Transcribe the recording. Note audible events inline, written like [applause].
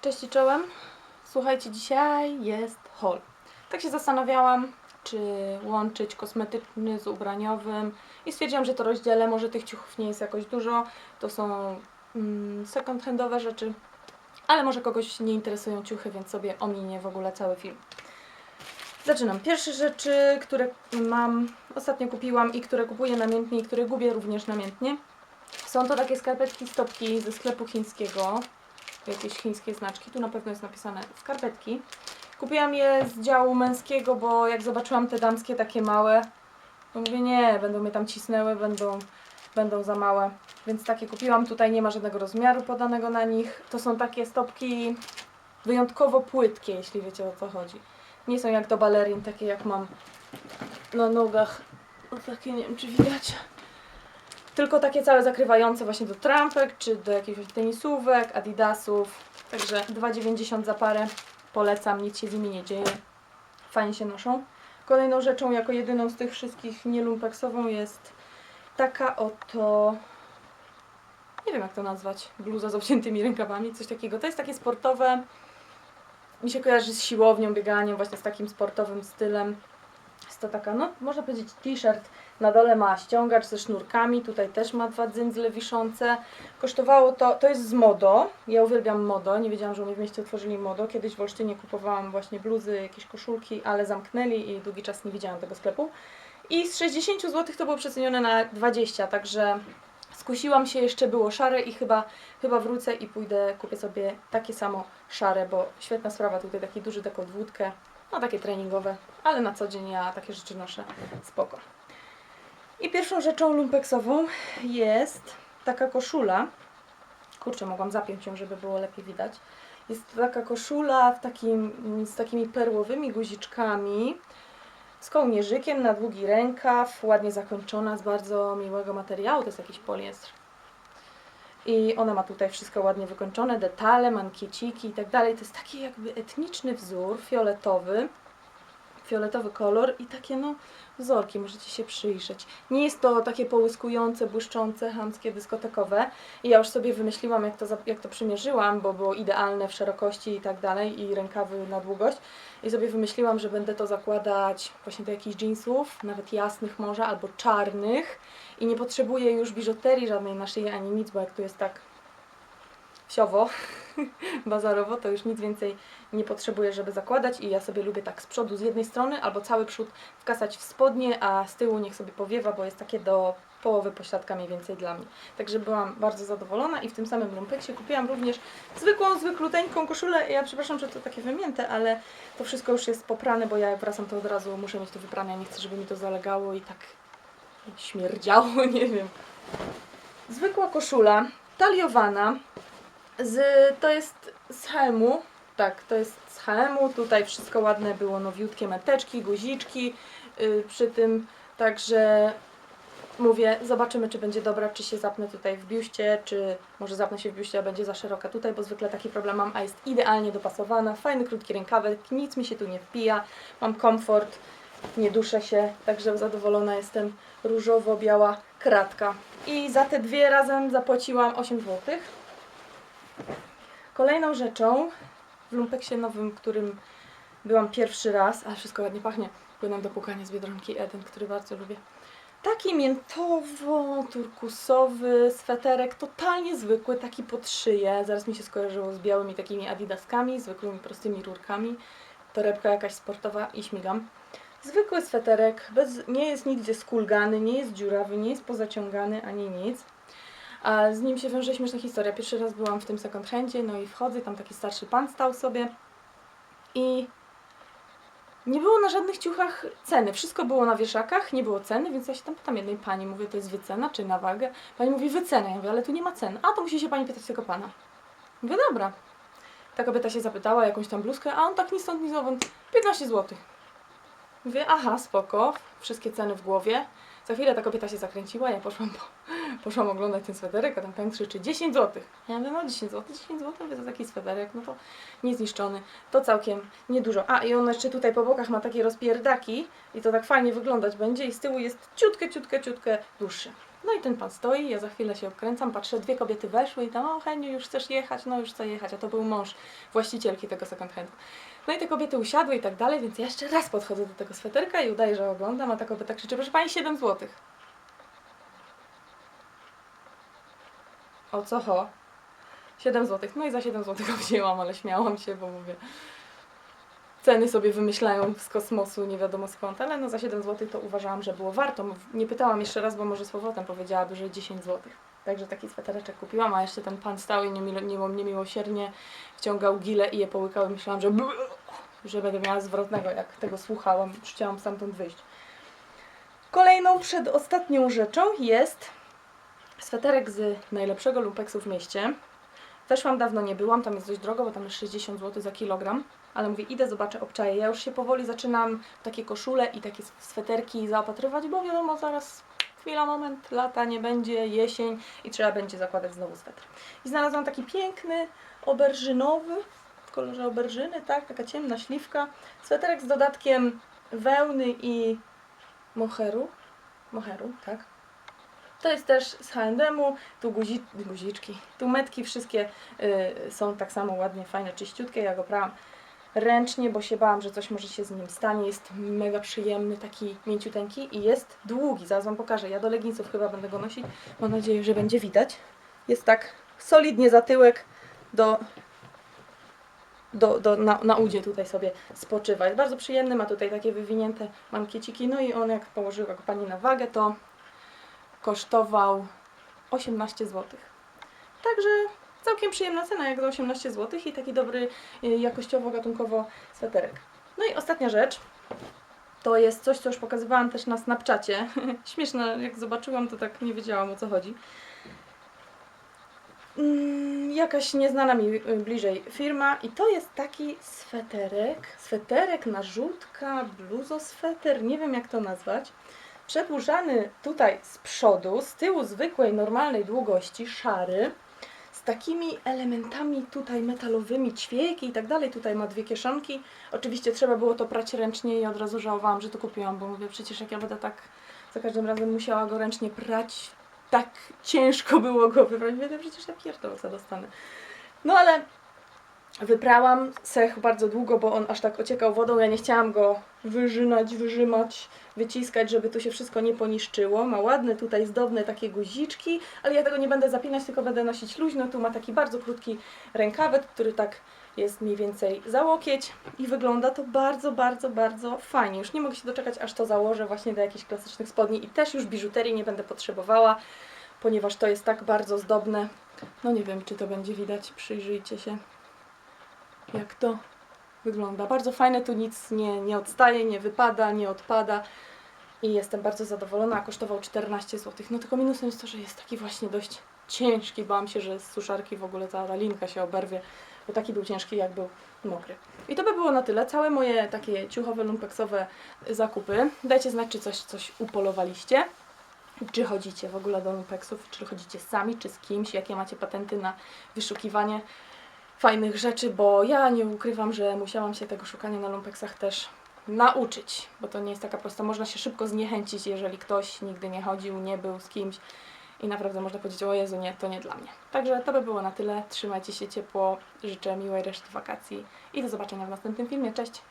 Cześć i czołem. Słuchajcie, dzisiaj jest haul. Tak się zastanawiałam, czy łączyć kosmetyczny z ubraniowym i stwierdziłam, że to rozdzielę. Może tych ciuchów nie jest jakoś dużo. To są mm, second handowe rzeczy, ale może kogoś nie interesują ciuchy, więc sobie ominie w ogóle cały film. Zaczynam. Pierwsze rzeczy, które mam, ostatnio kupiłam i które kupuję namiętnie i które gubię również namiętnie. Są to takie skarpetki stopki ze sklepu chińskiego. Jakieś chińskie znaczki. Tu na pewno jest napisane skarpetki. Kupiłam je z działu męskiego, bo jak zobaczyłam te damskie takie małe, to mówię nie, będą mnie tam cisnęły, będą, będą za małe. Więc takie kupiłam. Tutaj nie ma żadnego rozmiaru podanego na nich. To są takie stopki wyjątkowo płytkie, jeśli wiecie o co chodzi. Nie są jak do balerin, takie jak mam na nogach. O, takie nie wiem czy widać. Tylko takie całe zakrywające właśnie do trampek, czy do jakichś tenisówek, adidasów. Także 2,90 za parę. Polecam, nic się z nimi nie dzieje. Fajnie się noszą. Kolejną rzeczą, jako jedyną z tych wszystkich nielumpeksową jest taka oto... Nie wiem jak to nazwać. Bluza z obciętymi rękawami, coś takiego. To jest takie sportowe. Mi się kojarzy z siłownią, bieganiem, właśnie z takim sportowym stylem. To taka, no można powiedzieć t-shirt. Na dole ma ściągacz ze sznurkami, tutaj też ma dwa dzyndzle wiszące. Kosztowało to, to jest z Modo. Ja uwielbiam Modo, nie wiedziałam, że u mnie w mieście otworzyli Modo. Kiedyś w Olsztynie kupowałam właśnie bluzy, jakieś koszulki, ale zamknęli i długi czas nie widziałam tego sklepu. I z 60 zł to było przecenione na 20, także skusiłam się, jeszcze było szare i chyba, chyba wrócę i pójdę, kupię sobie takie samo szare, bo świetna sprawa, tutaj taki duży dekolt wódkę, no takie treningowe, ale na co dzień ja takie rzeczy noszę, spoko. I pierwszą rzeczą lumpeksową jest taka koszula. Kurczę, mogłam zapiąć ją, żeby było lepiej widać. Jest to taka koszula takim, z takimi perłowymi guziczkami, z kołnierzykiem na długi rękaw, ładnie zakończona, z bardzo miłego materiału, to jest jakiś poliestr. I ona ma tutaj wszystko ładnie wykończone, detale, mankieciki i tak dalej. To jest taki jakby etniczny wzór, fioletowy, fioletowy kolor i takie no wzorki, możecie się przyjrzeć. Nie jest to takie połyskujące, błyszczące, chamskie, dyskotekowe. I ja już sobie wymyśliłam, jak to, jak to przymierzyłam, bo było idealne w szerokości i tak dalej, i rękawy na długość. I sobie wymyśliłam, że będę to zakładać właśnie do jakichś jeansów, nawet jasnych może, albo czarnych. I nie potrzebuję już biżuterii żadnej na ani nic, bo jak tu jest tak wsiowo, [laughs] bazarowo, to już nic więcej nie potrzebuję, żeby zakładać i ja sobie lubię tak z przodu z jednej strony albo cały przód wkasać w spodnie, a z tyłu niech sobie powiewa, bo jest takie do połowy pośladka mniej więcej dla mnie. Także byłam bardzo zadowolona i w tym samym lumpeksie kupiłam również zwykłą, zwykluteńką koszulę. Ja przepraszam, że to takie wymięte, ale to wszystko już jest poprane, bo ja wracam to od razu muszę mieć to wyprane, ja nie chcę, żeby mi to zalegało i tak śmierdziało, [laughs] nie wiem. Zwykła koszula, taliowana, z, to jest z H&M-u, tak, to jest z H&M-u, tutaj wszystko ładne było, nowiutkie meteczki, guziczki yy, przy tym, także mówię, zobaczymy czy będzie dobra, czy się zapnę tutaj w biuście, czy może zapnę się w biuście, a będzie za szeroka. Tutaj, bo zwykle taki problem mam, a jest idealnie dopasowana, fajny krótki rękawek, nic mi się tu nie wpija, mam komfort, nie duszę się, także zadowolona jestem, różowo-biała kratka. I za te dwie razem zapłaciłam 8 złotych. Kolejną rzeczą w lumpeksie nowym, którym byłam pierwszy raz, ale wszystko ładnie pachnie, płynem do płukania z Biedronki Eden, który bardzo lubię. Taki miętowo-turkusowy sweterek, totalnie zwykły, taki pod szyję. Zaraz mi się skojarzyło z białymi takimi adidaskami, zwykłymi prostymi rurkami. Torebka jakaś sportowa i śmigam. Zwykły sweterek, bez, nie jest nigdzie skulgany, nie jest dziurawy, nie jest pozaciągany ani nic. A z nim się wiąże śmieszna historia. Pierwszy raz byłam w tym second handzie, no i wchodzę, tam taki starszy pan stał sobie i nie było na żadnych ciuchach ceny. Wszystko było na wieszakach, nie było ceny, więc ja się tam pytam jednej pani, mówię, to jest wycena czy na wagę? Pani mówi, wycena. Ja mówię, ale tu nie ma cen. A, to musi się pani pytać tego pana. Mówię, dobra. Ta kobieta się zapytała, jakąś tam bluzkę, a on tak ni stąd, ni zowąd, 15 zł. Mówię, aha, spoko, wszystkie ceny w głowie. Za chwilę ta kobieta się zakręciła, ja poszłam, po, [laughs] poszłam oglądać ten sweterek, a tam pani krzyczy 10 zł. Ja mówię, no 10 zł, 10 zł za taki sweterek, no to niezniszczony, to całkiem niedużo. A i on jeszcze tutaj po bokach ma takie rozpierdaki i to tak fajnie wyglądać będzie i z tyłu jest ciutkę, ciutkę, ciutkę dłuższy. No i ten pan stoi, ja za chwilę się obkręcam, patrzę, dwie kobiety weszły i tam, o Heniu, już chcesz jechać? No już chcę jechać, a to był mąż właścicielki tego second handu. No i te kobiety usiadły i tak dalej, więc ja jeszcze raz podchodzę do tego sweterka i udaję, że oglądam, a ta kobieta krzyczy, proszę pani, 7 złotych. O co ho? 7 złotych. No i za 7 złotych go wzięłam, ale śmiałam się, bo mówię, ceny sobie wymyślają z kosmosu, nie wiadomo skąd, ale no za 7 zł to uważałam, że było warto. Nie pytałam jeszcze raz, bo może z powrotem powiedziałaby, że 10 zł. Także taki swetereczek kupiłam, a jeszcze ten pan stał i niemiłosiernie wciągał gile i je połykał i myślałam, że, że będę miała zwrotnego, jak tego słuchałam. Już chciałam stamtąd wyjść. Kolejną, przedostatnią rzeczą jest sweterek z najlepszego lumpeksu w mieście. Weszłam dawno nie byłam, tam jest dość drogo, bo tam jest 60 zł za kilogram. Ale mówię, idę, zobaczę, obczaję. Ja już się powoli zaczynam takie koszule i takie sweterki zaopatrywać, bo wiadomo, zaraz chwila, moment, lata nie będzie, jesień i trzeba będzie zakładać znowu sweter. I znalazłam taki piękny, oberżynowy, w kolorze oberżyny, tak, taka ciemna śliwka. Sweterek z dodatkiem wełny i moheru. Moheru, tak. To jest też z H&M-u, tu guzi, guziczki, tu metki wszystkie y, są tak samo ładnie, fajne, czyściutkie. Ja go prałam ręcznie, bo się bałam, że coś może się z nim stanie. Jest mega przyjemny, taki mięciuteńki i jest długi. Zaraz Wam pokażę. Ja do leginsów chyba będę go nosić. Mam nadzieję, że będzie widać. Jest tak solidnie za tyłek do, do, do, na, na udzie tutaj sobie spoczywa. Jest bardzo przyjemny, ma tutaj takie wywinięte mankieciki. No i on jak położyła go Pani na wagę, to kosztował 18 zł. Także całkiem przyjemna cena, jak za 18 zł i taki dobry y, jakościowo-gatunkowo sweterek. No i ostatnia rzecz, to jest coś, co już pokazywałam też na Snapchacie. [laughs] Śmieszne, jak zobaczyłam, to tak nie wiedziałam o co chodzi. Mm, Jakaś nieznana mi y, bliżej firma i to jest taki sweterek, sweterek, narzutka, bluzosweter, nie wiem jak to nazwać. Przedłużany tutaj z przodu, z tyłu zwykłej, normalnej długości, szary, z takimi elementami tutaj metalowymi, ćwieki i tak dalej. Tutaj ma dwie kieszonki. Oczywiście trzeba było to prać ręcznie i od razu żałowałam, że to kupiłam, bo mówię, przecież jak ja będę tak za każdym razem musiała go ręcznie prać, tak ciężko było go wybrać. Mówię, przecież ja pierdolę dostanę. No ale wyprałam sech bardzo długo, bo on aż tak ociekał wodą. Ja nie chciałam go wyżynać, wyrzymać, wyciskać, żeby tu się wszystko nie poniszczyło. Ma ładne tutaj zdobne takie guziczki, ale ja tego nie będę zapinać, tylko będę nosić luźno. Tu ma taki bardzo krótki rękawet, który tak jest mniej więcej za łokieć i wygląda to bardzo, bardzo, bardzo fajnie. Już nie mogę się doczekać, aż to założę właśnie do jakichś klasycznych spodni i też już biżuterii nie będę potrzebowała, ponieważ to jest tak bardzo zdobne. No nie wiem, czy to będzie widać, przyjrzyjcie się jak to wygląda. Bardzo fajne, tu nic nie, nie odstaje, nie wypada, nie odpada i jestem bardzo zadowolona. Kosztował 14 zł. No tylko minusem jest to, że jest taki właśnie dość ciężki. Bałam się, że z suszarki w ogóle ta, ta linka się oberwie, bo taki był ciężki, jak był mokry. I to by było na tyle. Całe moje takie ciuchowe, lumpeksowe zakupy. Dajcie znać, czy coś, coś upolowaliście. Czy chodzicie w ogóle do lumpeksów, czy chodzicie sami, czy z kimś, jakie macie patenty na wyszukiwanie fajnych rzeczy, bo ja nie ukrywam, że musiałam się tego szukania na lumpeksach też nauczyć, bo to nie jest taka prosta. Można się szybko zniechęcić, jeżeli ktoś nigdy nie chodził, nie był z kimś i naprawdę można powiedzieć, o Jezu, nie, to nie dla mnie. Także to by było na tyle. Trzymajcie się ciepło, życzę miłej reszty wakacji i do zobaczenia w następnym filmie. Cześć!